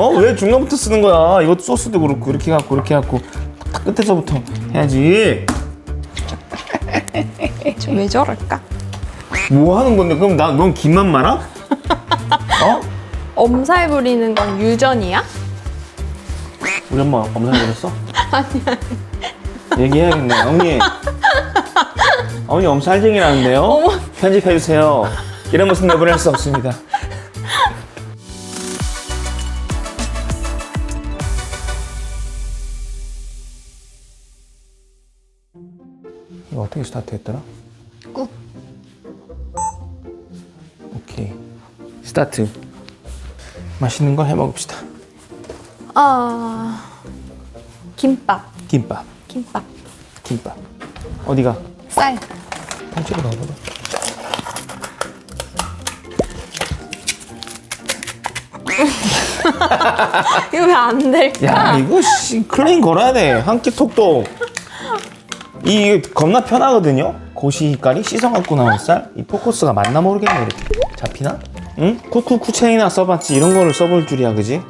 어? 왜 중간부터 쓰는 거야? 이것도 소스도 그렇고 이렇게 갖고 이렇게 갖고 탁 끝에서부터 해야지. 왜 저럴까? 뭐 하는 건데? 그럼 나 넌 김만 많아? 어? 엄살 부리는 건 유전이야? 우리 엄마 엄살 부렸어? 아니야. 얘기해야겠네. 어머니. 어머니 엄살쟁이라는데요? 어머. 편집해주세요. 이런 모습 내보낼 수 없습니다. 이거 어떻게 스타트 했더라? 꾹. 오케이. 스타트. 맛있는 걸 해 먹읍시다. 아 김밥 김밥. 김밥 김밥. 어디가? 쌀 통째로 넣어봐. 이거 왜 안 될까? 야 이거 씨, 클레임 걸어야 돼. 한 끼 톡톡. 이 겁나 편하거든요. 고시깔이 씻어갖고 나온 쌀. 이 포커스가 맞나 모르겠네 이렇게. 잡히나? 응? 쿠쿠 쿠체이나 써봤지 이런 거를 써볼 줄이야 그지?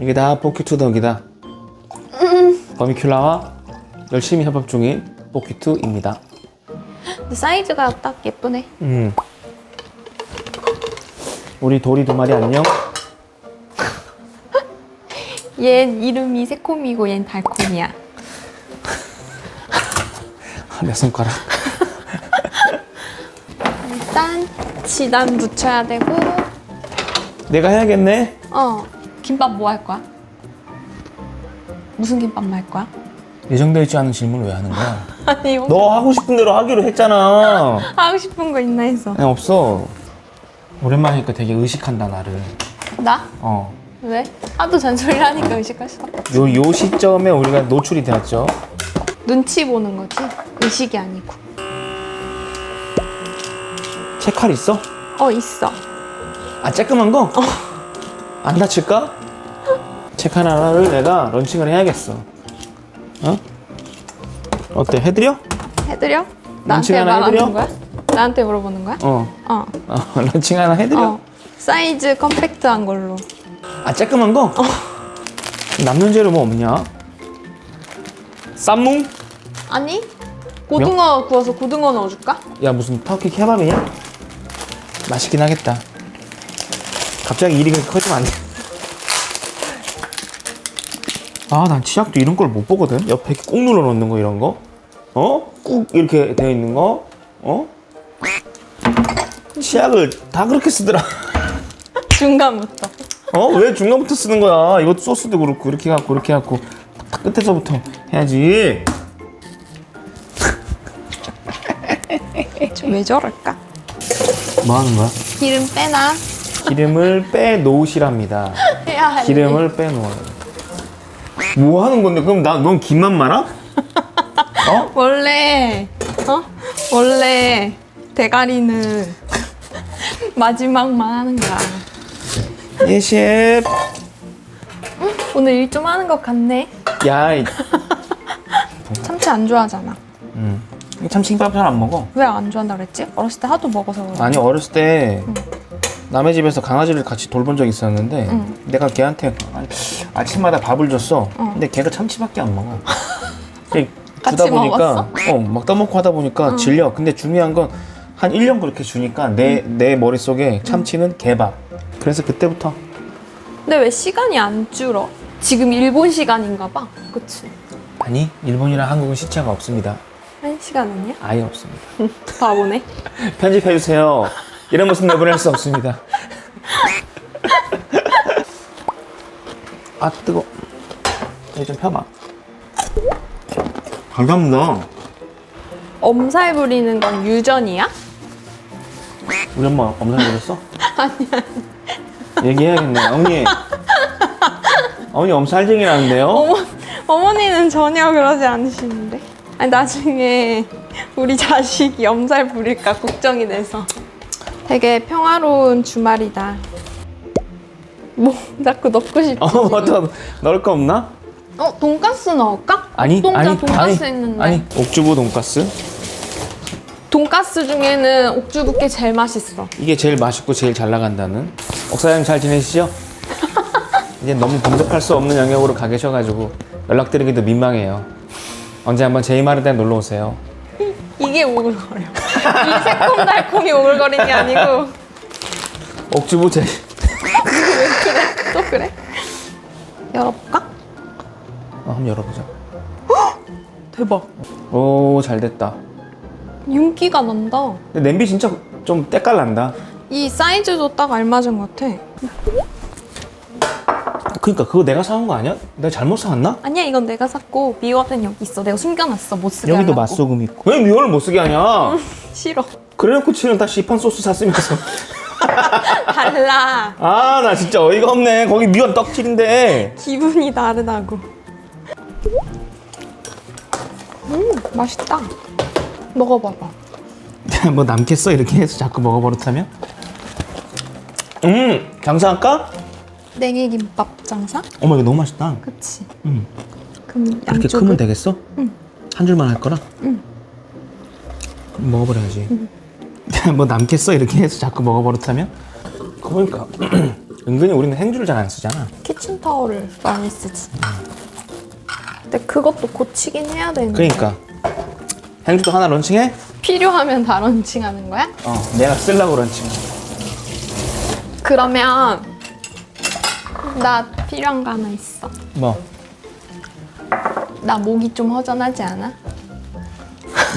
이게 다 포큐투 덕이다. 버미큘라와 열심히 협업 중인 포큐투입니다. 근데 사이즈가 딱 예쁘네 음. 우리 도리 두 마리 안녕. 얜 이름이 새콤이고 얜 달콤이야 내 손가락. 일단 지단 붙여야 되고 내가 해야겠네. 어 김밥 뭐 할 거야? 무슨 김밥 할 거야? 예정되어 있지 않은 질문을 왜 하는 거야? 아니 뭐너 하고 싶은 대로 하기로 했잖아. 하고 싶은 거 있나 해서 아니 없어. 오랜만이니까 되게 의식한다 나를. 나? 어. 왜? 하도 잔소리 하니까 의식했어 요, 요 시점에 우리가 노출이 되었죠. 눈치 보는 거지 의식이 아니고 채칼 있어? 어 있어 아 쬐끄만 거? 안 다칠까? 채칼 하나를 내가 런칭을 해야겠어. 어? 어때? 해드려? 해드려? 런칭 나한테 하나 말하는 해드려? 거야? 나한테 물어보는 거야? 어. 어. 어 런칭 하나 해드려? 어. 사이즈 컴팩트한 걸로. 아 쬐끄만 거? 남는 재료 뭐 없냐? 쌈뭉? 아니? 고등어 구워서 고등어 넣어줄까? 야 무슨 터키 케밥이냐? 맛있긴 하겠다. 갑자기 일이 그렇게 커지면 안 돼. 아, 난 치약도 이런 걸 못 보거든. 옆에 이렇게 꾹 눌러 놓는 거 이런 거. 어? 꾹 이렇게 되어 있는 거. 어? 치약을 다 그렇게 쓰더라. 중간부터. 어? 왜 중간부터 쓰는 거야? 이것도 소스도 그렇고 이렇게 갖고 이렇게 갖고 탁 끝에서부터 해야지. 왜 저럴까? 뭐 하는 거야? 기름 빼놔. 기름을 빼 놓으시랍니다. 해야 할 기름을 빼놓아요. 뭐 하는 건데? 그럼 나 넌 김만 많아? 어? 원래 어? 원래 대가리는 마지막만 하는 거야. 예 셰프. 오늘 일 좀 하는 것 같네. 야, 이- 참치 안 좋아하잖아. 음. 참치김밥 잘 안 먹어. 왜 안 좋아한다 그랬지? 어렸을 때 하도 먹어서 그래. 아니 어렸을 때 남의 집에서 강아지를 같이 돌본 적이 있었는데 응. 내가 걔한테 아- 아침마다 밥을 줬어. 근데 걔가 참치밖에 안 먹어. 근데 같이 주다 보니까 먹었어? 어 먹다 먹고 하다 보니까 질려. 근데 중요한 건 한 1년 그렇게 주니까 내 내 머릿속에 참치는 개밥. 그래서 그때부터 근데 왜 시간이 안 줄어? 지금 일본 시간인가 봐. 그치? 아니 일본이랑 한국은 시차가 없습니다. 한 시간 아니야? 아예 없습니다. 바보네. 편집해 주세요. 이런 모습 내보낼 수 없습니다. 아 뜨거. 여기 좀 펴봐. 감사합니다. 엄살 부리는 건 유전이야? 우리 엄마 엄살 부렸어? 아니야. 얘기해야겠네. 어머니. 어머니 엄살쟁이라는데요? 어머, 어머니는 전혀 그러지 않으시는데. 아니, 나중에 우리 자식이 엄살 부릴까 걱정이 돼서. 되게 평화로운 주말이다. 뭐, 자꾸 넣고 싶지. 어, 어떤 넣을 거 없나? 어, 돈가스 넣을까? 아니, 동자 아니, 돈가스 아니, 했는데. 아니, 옥주부 돈가스. 돈가스 중에는 옥주부께 제일 맛있어. 이게 제일 맛있고 제일 잘 나간다는. 옥사장님 잘 지내시죠? 이제 너무 범접할 수 없는 영역으로 가 계셔가지고 연락드리기도 민망해요. 언제 한번 제이마르대 놀러 오세요. 이게 오글거려. 이 새콤달콤이 오글거리는 게 아니고 옥주부 제 또 그래? 열어볼까? 어, 한번 열어보자. 대박. 오, 잘 됐다. 윤기가 난다. 근데 냄비 진짜 좀 때깔 난다. 이 사이즈도 딱 알맞은 것 같아. 그러니까 그거 내가 사온 거 아니야? 내가 잘못 사왔나? 아니야 이건 내가 샀고 미워는 여기 있어. 내가 숨겨놨어 못 쓰게 여기도 하려고. 맛소금 있고. 왜 미원을 못 쓰게 하냐? 싫어. 그래놓고 치는 다 시판 소스 샀으면서. 달라. 아, 나 진짜 어이가 없네. 거기 미원 떡칠인데. 기분이 다르다고. 음 맛있다. 먹어봐봐. 뭐 남겠어? 이렇게 해서 자꾸 먹어버릇하면? 음, 장사할까? 냉이 김밥 장사? 어머, 이거 너무 맛있다. 그치. 음. 그럼 이렇게 양쪽을 크면 되겠어? 응. 한 줄만 할 거라? 응. 먹어버려야지. 뭐 남겠어? 이렇게 해서 자꾸 먹어버릇하면? 그거 보니까 은근히 우리는 행주를 잘 안 쓰잖아. 키친 타월을 많이 쓰지. 근데 그것도 고치긴 해야 되는데. 그러니까 행주도 하나 런칭해? 필요하면 다 런칭하는 거야? 어, 내가 쓰려고 런칭. 그러면 나 필요한 거 하나 있어. 뭐? 나 목이 좀 허전하지 않아?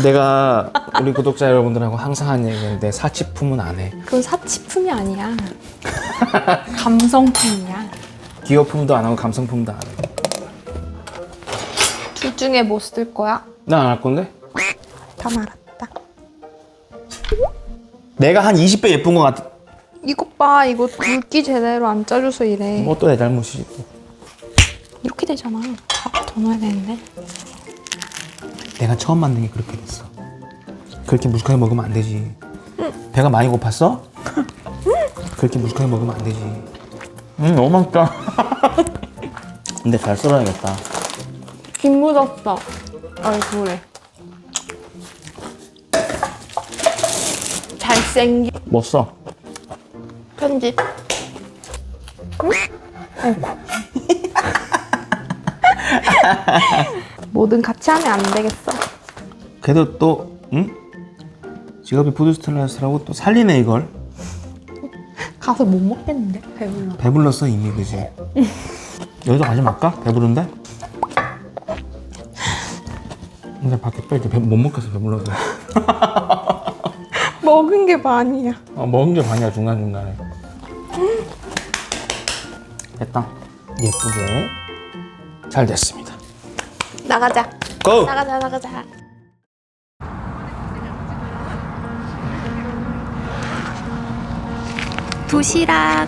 내가 우리 구독자 여러분들하고 항상 하는 얘기인데 사치품은 안 해. 그건 사치품이 아니야. 감성품이야. 기호품도 안 하고 감성품도 안 해. 둘 중에 뭐 쓸 거야? 나안할 건데? 다 말았다. 내가 한 20배 예쁜 것 같아. 이것 봐, 이거 굵기 제대로 안 짜줘서 이래. 뭐 또 내 잘못이지. 이렇게 되잖아. 밥더 넣어야 되는데. 내가 처음 만든 게 그렇게 됐어. 그렇게 무식하게 먹으면 안 되지. 배가 많이 고팠어? 그렇게 무식하게 먹으면 안 되지. 음, 너무 맛있다. 근데 잘 썰어야겠다. 김 묻었어. 얼굴에. 잘생긴 뭐 써? 편집. 응? 아이고. 뭐든 같이 하면 안 되겠어. 그래도 또, 응? 직업이 푸드스타일러스라고 또 살리네, 이걸. 가서 못 먹겠는데 배불러. 배불렀어, 이미, 그지? 여기도 가지 말까? 배부른데? 근데 밖에 또 이제 배- 못 먹겠어, 배불러서. 먹은 게 반이야. 어, 먹은 게 반이야 중간 중간에 됐다 예쁘게 잘 됐습니다 나가자. 고! 나가자 나가자. 도시락.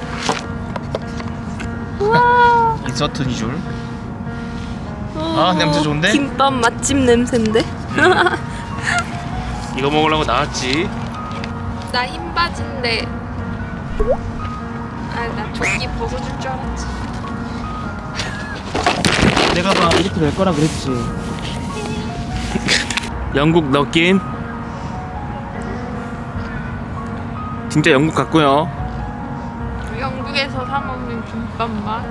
우와. 리서트 이줄 아, 냄새 좋은데? 김밥 맛집 냄새인데? 이거 먹으려고 나왔지 나 흰 바지인데. 아나 조끼 벗어줄 줄 알았지. 내가 봐 이렇게 될 거라 그랬지 영국 느낌 진짜 영국 같고요 영국에서 사 먹는 김밥 맛.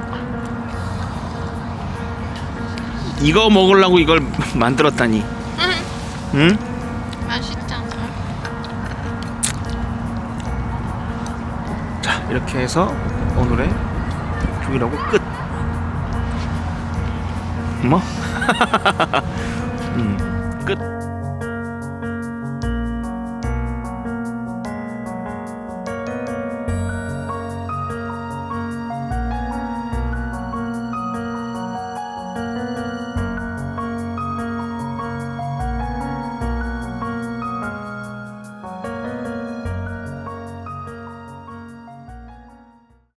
이거 먹으려고 이걸 만들었다니 응? 이렇게 해서 오늘의 브이로그 끝. 뭐? 음, 끝.